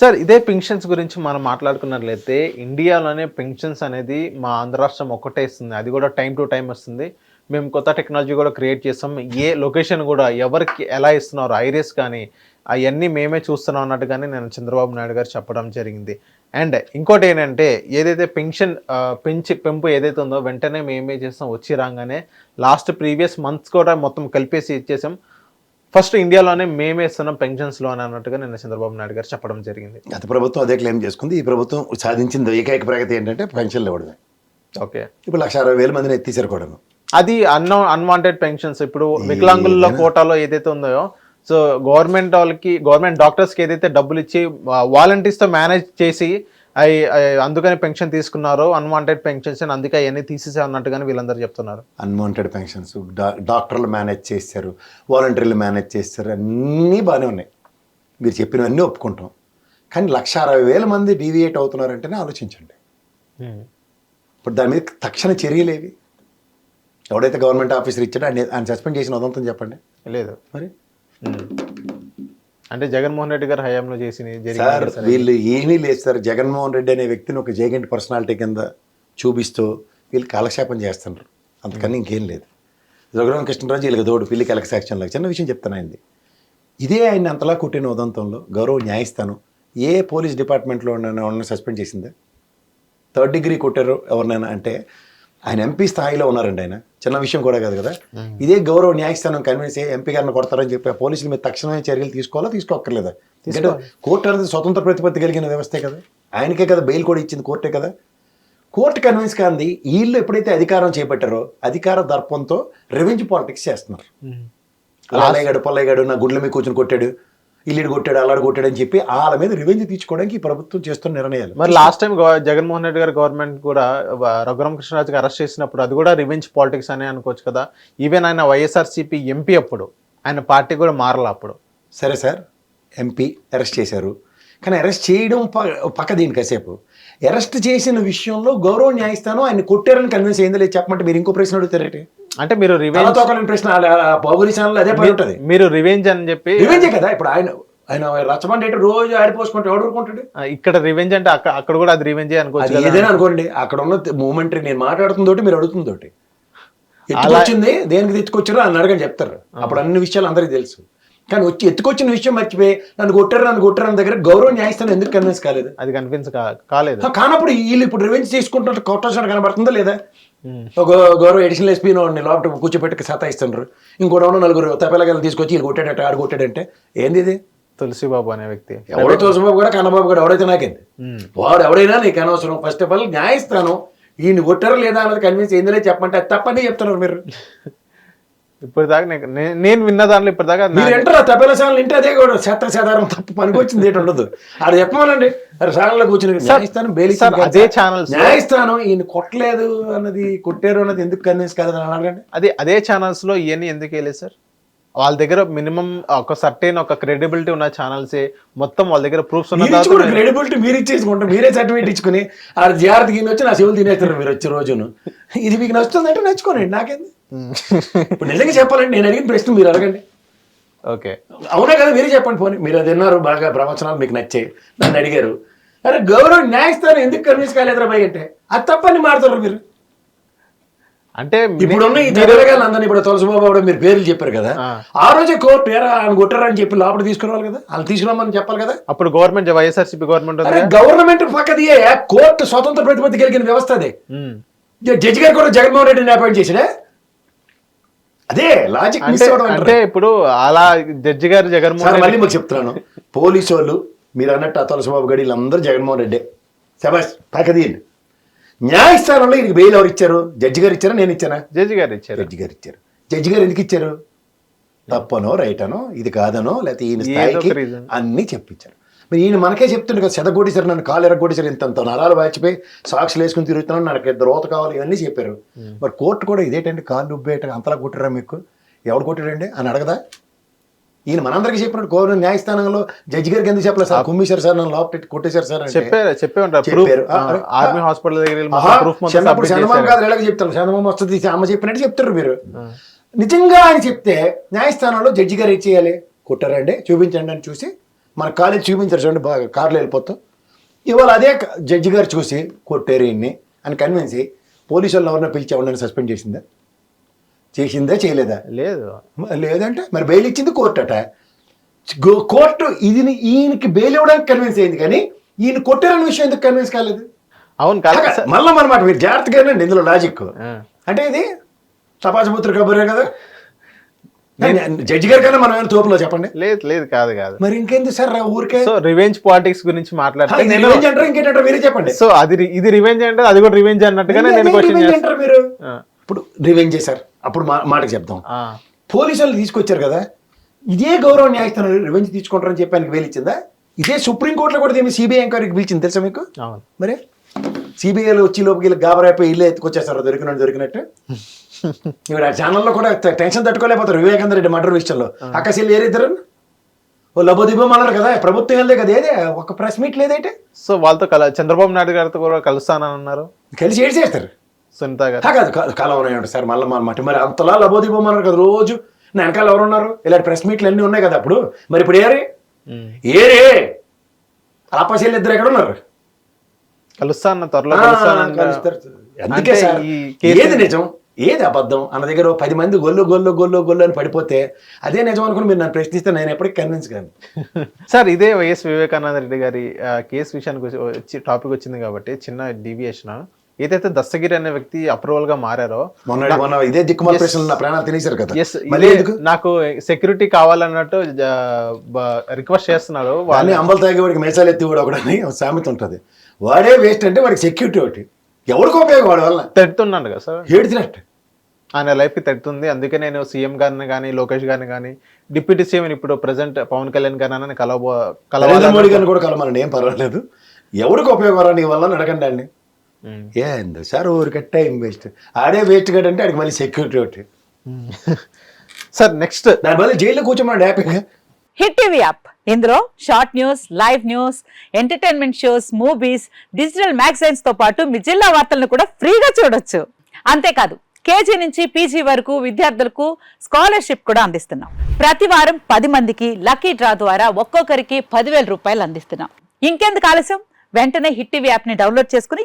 Sir ఇదే pensions గురించి మనం మాట్లాడుకున్నట్లయితే ఇండియాలోనే పెన్షన్స్ అనేది మా ఆంధ్ర రాష్ట్రం ఒక్కటే ఇస్తుంది అది కూడా టైం టు టైం వస్తుంది. మేము కొత్త టెక్నాలజీ కూడా క్రియేట్ చేస్తాం. ఏ లొకేషన్ కూడా ఎవరికి ఎలా ఇస్తున్నారు ఐరిస్ కానీ అవన్నీ మేమే చూస్తున్నాం అన్నట్టుగానే నేను చంద్రబాబు నాయుడు గారు చెప్పడం జరిగింది. అండ్ ఇంకోటి ఏంటంటే ఏదైతే పెన్షన్ పెంచి పెంపు ఏదైతే ఉందో వెంటనే మేమే చేస్తాం. వచ్చి రాగానే లాస్ట్ ప్రీవియస్ మంత్స్ కూడా మొత్తం కలిపేసి ఇచ్చేసాం. ఫస్ట్ ఇండియాలోనే మేమే ఇస్తున్నాం పెన్షన్స్లో అని అన్నట్టుగా నిన్న చంద్రబాబు నాయుడు గారు చెప్పడం జరిగింది. గత ప్రభుత్వం అదే క్లెయిమ్ చేసుకుంది. ఈ ప్రభుత్వం సాధించిన ఏకైక ప్రగతి ఏంటంటే పెన్షన్లు ఇవ్వడమే. ఓకే. ఇప్పుడు లక్ష అరవై వేల మందిని ఎత్తేసారు కూడాను అది అన్ అన్వాంటెడ్ పెన్షన్స్ ఇప్పుడు వికలాంగుల కోటాలో ఏదైతే ఉందో సో గవర్నమెంట్ వాళ్ళకి గవర్నమెంట్ డాక్టర్స్కి ఏదైతే డబ్బులు ఇచ్చి వాలంటీర్స్తో మేనేజ్ చేసి అవి అందుకని పెన్షన్ తీసుకున్నారో అన్వాంటెడ్ పెన్షన్స్ అని అందుకే అవన్నీ తీసేసే అన్నట్టుగానే వీళ్ళందరూ చెప్తున్నారు. అన్వాంటెడ్ పెన్షన్స్ డా- డాక్టర్లు మేనేజ్ చేస్తారు వాలంటీర్లు మేనేజ్ చేస్తారు అన్నీ బాగానే ఉన్నాయి. మీరు చెప్పినవన్నీ ఒప్పుకుంటాం. కానీ లక్ష అరవై వేల మంది డీవియేట్ అవుతున్నారంటేనే ఆలోచించండి. ఇప్పుడు దాని మీద తక్షణ చర్యలేవి ఎవడైతే గవర్నమెంట్ ఆఫీసర్ ఇచ్చాడో ఆయన ఆయన సస్పెండ్ చేసిన ఉదంతం చెప్పండి. లేదు. మరి? ఉమ్. అంటే జగన్మోహన్ రెడ్డి గారు హయాంలో చేసి సార్ వీళ్ళు ఏమీ లేదు సార్. జగన్మోహన్ రెడ్డి అనే వ్యక్తిని ఒక జేగెంట్ పర్సనాలిటీ కింద చూపిస్తూ వీళ్ళు కాలక్షేపం చేస్తున్నారు. అంతకన్నా ఇంకేం లేదు. రఘురామ కృష్ణరాజు వీళ్ళకి తోడు పిల్లికి ఎలక్సాక్షన్లో చిన్న విషయం చెప్తాను ఆయనది. ఇదే ఆయన అంతలా కుట్టిన ఉదంతంలో గౌరవ న్యాయస్థానం ఏ పోలీస్ డిపార్ట్మెంట్లో ఉన్న ఎవరిని సస్పెండ్ చేసిందా? థర్డ్ డిగ్రీ కొట్టారు ఎవరినైనా అంటే ఆయన ఎంపీ స్థాయిలో ఉన్నారండి ఆయన. చిన్న విషయం కూడా కాదు కదా? ఇదే గౌరవ న్యాయస్థానం కన్విన్స్ అయ్యి ఎంపీ గారిని కొడతారని చెప్పి పోలీసుల మీద తక్షణమే చర్యలు తీసుకోవాలా? తీసుకోక్కర్లేదా? ఎందుకంటే కోర్టు అనేది స్వతంత్ర ప్రతిపత్తి కలిగిన వ్యవస్థే కదా. ఆయనకే కదా బెయిల్ కూడా ఇచ్చింది కోర్టే కదా. కోర్టు కన్విన్స్ కాంది వీళ్ళు ఎప్పుడైతే అధికారం చేపట్టారో అధికార దర్పంతో రెవెన్యూ పాలిటిక్స్ చేస్తున్నారు. లాలయ్యగాడు పొల్లయ్యగాడు నా గుడ్ల మీద కూర్చొని కొట్టాడు. ఇల్లుడు కొట్టాడు అల్లాడు కొట్టాడు అని చెప్పి వాళ్ళ మీద రివెంజ్ తీర్చుకోవడానికి ప్రభుత్వం చేస్తున్న నిర్ణయాలు. మరి లాస్ట్ టైం జగన్మోహన్ రెడ్డి గారి గవర్నమెంట్ కూడా రఘురామ కృష్ణరాజుకి అరెస్ట్ చేసినప్పుడు అది కూడా రివెంజ్ పాలిటిక్స్ అనే అనుకోవచ్చు కదా. ఈవెన్ ఆయన వైఎస్ఆర్సీపీ ఎంపీ అప్పుడు ఆయన పార్టీ కూడా మారలా అప్పుడు. సరే సార్ ఎంపీ అరెస్ట్ చేశారు. కానీ అరెస్ట్ చేయడం ప- పక్క దీని కాసేపు. అరెస్ట్ చేసిన విషయంలో గౌరవ న్యాయస్థానం ఆయన కొట్టారని కన్విన్స్ అయిందో లేదు చెప్పమంటే మీరు ఇంకో ప్రశ్న అడుగుతారేంటి? అంటే మీరు రివెంజ్ ప్రశ్న బాబురి ఛానల్ అదే పని ఉంటుంది. మీరు రివెంజ్ అని చెప్పి రివెంజే కదా? ఇప్పుడు ఆయన ఆయన రచ్చబండి రోజు ఆడిపోసుకుంటే ఎవడు ఊరుకుంటాడు? ఇక్కడ రివెంజ్ అంటే అక్క- అక్కడ కూడా అది రివెంజే అనుకోవచ్చు ఏదైనా అనుకోండి. అక్కడ ఉన్న మూమెంటరీ నేను మాట్లాడుతుందోటి మీరు అడుగుతుందోటి ఎత్తుకొచ్చింది దేనికి తెచ్చుకొచ్చారో అని అడగని చెప్తారు. అప్పుడు అన్ని విషయాలు అందరికీ తెలుసు. కానీ వచ్చి ఎత్తుకొచ్చిన విషయం మర్చిపోయి నన్ను కొట్టారు నన్ను కొట్టారు అన్న దగ్గర గౌరవ న్యాయస్థానం ఎందుకు కన్విన్స్ కాలేదు? అది కన్విన్స్ కాలేదు. కానప్పుడు వీళ్ళు ఇప్పుడు రివెంజ్ తీసుకుంటున్నట్టు కొట్టేసిన కనబడుతుందా లేదా. ఒక గౌరవ ఎడిషనల్ ఎస్పీ లోపల కూర్చోపెట్టి సతాయిస్తున్నారు ఇంకోటి నలుగురు తప్పలగలు తీసుకొచ్చి వీళ్ళు కొట్టాడట ఆడు కొట్టాడంటే ఏంది ఇది? తులసి బాబు అనే వ్యక్తి. ఎవడో తులసిబాబు కూడా కన్నబాబు కూడా ఎవడైతే నాకేంది. వాడు ఎవడైనా నీకు అనవసరం. ఫస్ట్ ఆఫ్ ఆల్ న్యాయస్థానం ఈయన కొట్టారా లేదా అన్నది కన్విన్స్ ఏందిలే చెప్పమంటే అది తప్పని చెప్తున్నారు మీరు. ఇప్పుడు దాకా నేను- విన్న దాంట్లో ఇప్పుడు దాకా మీరు ఎంటారు తప్పల ఛానల్ ఇంటే అదే కూడా చెత్త సాధారణ తప్పు పనికొచ్చింది ఏంటి ఉండదు. ఆడ చెప్పమనండి. ఛానల్లో కూర్చుని న్యాయస్థానం బెయిల్ అదే ఛానల్స్ న్యాయస్థానం ఈయన కొట్టలేదు అన్నది కొట్టారు అన్నది ఎందుకు కన్విన్స్ కాదని అడగండి. అదే అదే ఛానల్స్లో ఇవన్నీ ఎందుకు వెళ్ళలేదు సార్? వాళ్ళ దగ్గర మినిమం ఒక సర్టైన్ ఒక క్రెడిబిలిటీ ఉన్న ఛానల్స్ మొత్తం వాళ్ళ దగ్గర ప్రూఫ్స్ ఉన్న క్రెడిబిలిటీ మీరు ఇచ్చేసుకుంటారు మీరే సర్టిఫికేట్ ఇచ్చుకుని ఆ జాగ్రత్త కింద వచ్చి నా చెవులు తినేస్తారు మీరు వచ్చే రోజును. ఇది మీకు నచ్చుతుందంటే నచ్చుకోనండి నాకేంది? ఇప్పుడు నిజంగా చెప్పాలండి నేను అడిగిన ప్రశ్న మీరు అడగండి. ఓకే. అవునా కదా మీరే చెప్పండి పోనీ. మీరు అది విన్నారు బాగా ప్రవచనాలు మీకు నచ్చాయి. నన్ను అడిగారు. అరే గౌరవ న్యాయస్థానం ఎందుకు కన్విన్స్ కాలేదురా భయ్ అంటే? అది తప్పని మారుతారు మీరు. అంటే ఇప్పుడున్న ఈ ఇప్పుడు తులసిబాబు కూడా మీరు పేర్లు చెప్పారు కదా. ఆ. రోజే కోర్టు ఏరా ఆయన కొట్టారని చెప్పి లోపల తీసుకురావాలి కదా? వాళ్ళు తీసుకురామని చెప్పాలి కదా? అప్పుడు గవర్నమెంట్ వైఎస్ఆర్సీపీ గవర్నమెంట్ గవర్నమెంట్ పక్కది కోర్టు స్వతంత్ర ప్రతిపత్తి కలిగిన వ్యవస్థ అదే. జడ్జి గారు కూడా జగన్మోహన్ రెడ్డిని అపాయింట్ చేసినా అదే లాజిక్ అంటే ఇప్పుడు అలా జడ్జి గారు జగన్మోహన్ మళ్ళీ మీకు చెప్తున్నాను. పోలీసు వాళ్ళు మీరు అన్నట్టు ఆ తులసిబాబు గడి వీళ్ళందరూ జగన్మోహన్ రెడ్డి. శబాష్ పక్కదీయండి న్యాయస్థానంలో ఈయనకి బెయిల్ ఎవరు ఇచ్చారు? జడ్జి గారు ఇచ్చారా? నేను ఇచ్చానా? జడ్జి గారు ఇచ్చారు. జడ్జి గారు ఇచ్చారు. జడ్జి గారు ఎందుకు ఇచ్చారు? తప్పనో రైట్ అనో ఇది కాదనో లేకపోతే ఈయన స్థాయికి. అన్నీ చెప్పించారు. మరి ఈయన మనకే చెప్తుండే కదా చెదగొట్టేశారు నన్ను కాలు ఎరగొట్టేశారు ఇంత నరాలు వాచిపోయి సాక్షులు వేసుకుని తిరుగుతున్నాను నాకు ఇద్దరు రోత కావాలి ఇవన్నీ చెప్పారు. మరి కోర్టు కూడా ఇదేంటండి కాళ్ళు ఉబ్బేట అంతలా కొట్టారా మీకు? ఎవడు కొట్టాడండి అని అడగదా? ఈయన మనందరికీ చెప్పినట్టు కోరు న్యాయస్థానంలో జడ్జి గారికి ఎందుకు చెప్పలేదు సార్? కుమ్మేశారు సార్ నన్ను లోపల కొట్టేశారు సార్ చెప్పారు చెప్పే ఉంటారు. ఆర్మీ హాస్పిటల్ దగ్గర చందమామ. కాదు ఎలాగ చెప్తాను చందమామ వస్తుంది అమ్మ చెప్పినట్టు చెప్తారు మీరు. నిజంగా ఆయన చెప్తే న్యాయస్థానంలో జడ్జి గారు ఏం చేయాలి? కొట్టారండి చూపించండి అని చూసి మన కాలేజ్ చూపించారు చూడండి బాగా కార్లో వెళ్ళిపోతాం. ఇవాళ అదే జడ్జి గారు చూసి కొట్టారు ఈయన్ని అని కన్విన్స్ పోలీసు వాళ్ళు ఎవరినో పిలిచి ఎవరినైనా సస్పెండ్ చేసిందా? చేసిందా చేయలేదా? లేదు. లేదంటే మరి బెయిల్ ఇచ్చింది కోర్టు అట. కోర్టు ఇది ఈయనకి బెయిల్ ఇవ్వడానికి కన్విన్స్ అయింది కానీ ఈయన కొట్టారన్న విషయం ఎందుకు కన్విన్స్ కాలేదు? అవును కాదు. మళ్ళీ అనమాట మీరు జాగ్రత్తగా ఇందులో లాజిక్. అంటే ఇది తపాసుపుత్ర కబురే కదా? జడ్జి గారి కన్నా మనం తోపులో చెప్పండి. లేదు లేదు కాదు కాదు. మరి ఇంకేంది సార్ ఊరికే? సో రివెంజ్ పాలిటిక్స్ గురించి మాట్లాడితే ఇది నేను revenge అంటారా ఇంకేంటారా మీరే చెప్పండి. సో అది ఇది రివెంజ్ అంటే అది కూడా రివెంజ్ అన్నట్టుగానే నేను క్వశ్చన్ చేస్తాను మీరు? ఇప్పుడు రివెంజ్ చేశారు. అప్పుడు మా మాటకి చెప్దాం. పోలీసు వాళ్ళు తీసుకొచ్చారు కదా ఇదే గౌరవ న్యాయస్థానం రివెంజ్ తీసుకుంటారని చెప్పి ఆయనకి వేలు ఇచ్చిందా ఇదే సుప్రీంకోర్టులో కూడా దీన్ని సిబిఐ ఎంక్వైరీకి పిలిచింది తెలుసా మీకు? మరి సిబిఐలో వచ్చి లోపలికి వెళ్ళి గాబరైపోయి ఇల్లు ఎత్తుకొచ్చేస్తారు దొరికినట్టు. దొరికినట్టు ఆ ఛానల్లో కూడా టెన్షన్ తట్టుకోలేకపోతారు వివేకానంద రెడ్డి మర్డర్ విషయంలో. అక్కసెల్లి ఏరిద్దరు ఓ లబోదిబం అన్నారు కదా ప్రభుత్వం వెళ్ళే కదా ఏదే? ఒక ప్రెస్ మీట్ లేదైతే. సో వాళ్ళతో కల చంద్రబాబు నాయుడు గారితో కూడా కలుస్తానని అన్నారు. కలిసి ఏడు చేస్తారు సునీత గారు. కాదు కాదు కలవనే ఉంటారు సార్ మళ్ళీ మాట మరి అంతలా లబోదిబం అన్నారు కదా రోజు. నా వెనకాల ఎవరు ఉన్నారు ఇలాంటి ప్రెస్ మీట్లు అన్నీ ఉన్నాయి కదా అప్పుడు. మరి ఇప్పుడు ఏరే. ఏరే ఆపశీలు ఇద్దరు ఎక్కడ ఉన్నారు? కలుస్తాను త్వరలో కలుస్తారు. అందుకే సార్ ఏది నిజం? ఏది అబద్ధం? అన్న దగ్గర పది మంది గొల్లు గొల్లు గొల్లు గొల్లు అని పడిపోతే అదే నిజం అనుకుని మీరు నన్ను ప్రశ్నిస్తే నేను ఎప్పటికీ కన్విన్స్ కాను. సార్ ఇదే వైఎస్ వివేకానంద రెడ్డి గారి కేసు విషయానికి వచ్చి టాపిక్ వచ్చింది కాబట్టి చిన్న డీవియేషన్ ఏదైతే దస్తగిరి అనే వ్యక్తి అప్రూవల్గా మారారో ఇదే దిక్కుమాల ప్రాణాలు తినేశారు కదా. నాకు సెక్యూరిటీ కావాలన్నట్టు రిక్వెస్ట్ చేస్తున్నారు వాళ్ళు. వాళ్ళని అంబలు తాగి వాడికి మేసాలు ఎత్తి కూడా ఒకడని ఒక సామెత ఉంటుంది. వాడే వేస్ట్ అంటే వాడికి సెక్యూరిటీ ఒకటి. ఎవరికి ఉపయోగం వాడి వల్ల? తిడుతున్నాడు కదా సార్. ఏడిచినట్టు. ఆయన లైఫ్కి తగ్గుతుంది అందుకే నేను సీఎం గారిని కానీ లోకేష్ గారిని కానీ డిప్యూటీ సీఎం ఇప్పుడు ప్రెసెంట్ పవన్ కళ్యాణ్ గారిని కలవబో నరేంద్ర మోడీ గారిని కూడా కలమని ఏం పర్వాలేదు. ఎవరికి ఉపయోగం నీ వల్ల? అడగండి అండి ఏంది సార్ ఊరికి టైం వేస్ట్. ఆడే వేస్ట్ కాదు అంటే ఆడికి మళ్ళీ సెక్యూరిటీ ఒకటి. Sir next. దాని బదులు జైల్లో కూర్చోమని హ్యాపీగా. Hit TV app. ఇందులో short news live news entertainment shows movies digital మ్యాగజైన్స్తో పాటు మీ జిల్లా వార్తలను కూడా ఫ్రీగా చూడొచ్చు. అంతేకాదు కేజీ నుంచి పీజీ వరకు విద్యార్థులకు స్కాలర్షిప్ కూడా అందిస్తున్నాం. ప్రతి వారం పది మందికి లక్కీ డ్రా ద్వారా ఒక్కొక్కరికి పదివేల రూపాయలు అందిస్తున్నాం. ఇంకెందుకు ఆలస్యం? వెంటనే హిట్ టీవీ యాప్ని డౌన్లోడ్ చేసుకుని